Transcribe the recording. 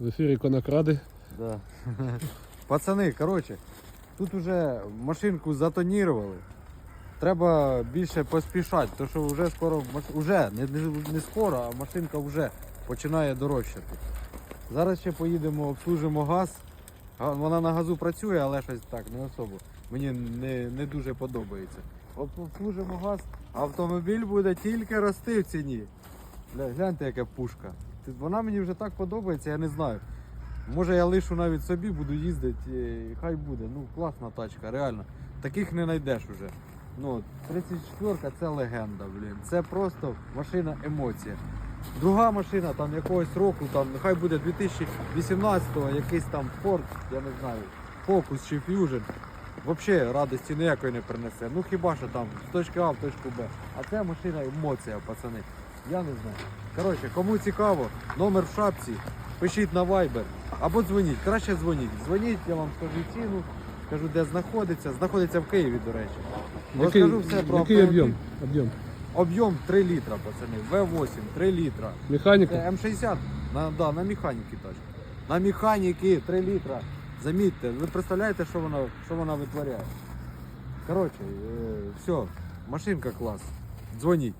В ефірі конокради. Да. Пацани, коротше, тут уже машинку затонірували. Треба більше поспішати, тому що вже скоро уже, не, не, скоро, а машинка вже починає дорожчати. Зараз ще поїдемо, обслужимо газ. Га- Вона на газу працює, але щось так, не особо. Мені не, не дуже подобається. Об- Обслужимо газ, автомобіль буде тільки рости в ціні. Гляньте, яка пушка. Вона мені вже так подобається, я не знаю. Може я лишу навіть собі, буду їздити, і хай буде. Ну, класна тачка, реально. Таких не знайдеш уже. Ну, 34 це легенда, блін. Це просто машина емоція. Друга машина там якогось року, там нехай буде 2018-го, якийсь там Ford, я не знаю, Focus чи Fusion. Взагалі радості ніякої не принесе. Ну хіба що там з точки А в точку Б. А це машина емоція, пацани. Я не знаю. Коротше, кому цікаво, номер в шапці, пишіть на Viber або дзвоніть. Краще дзвоніть. Дзвоніть, я вам скажу ціну, скажу, де знаходиться. Знаходиться в Києві, до речі. Який, Розкажу все про який автомобіль. об'єм? об'єм? Об'єм 3 літра, пацани. В8, 3 літра. Механіка? Це М60 на, да, на механіки тачка. На механіки 3 літра. Замітьте, ви представляєте, що вона, що вона витворяє. Коротше, е, все, машинка клас. Дзвоніть.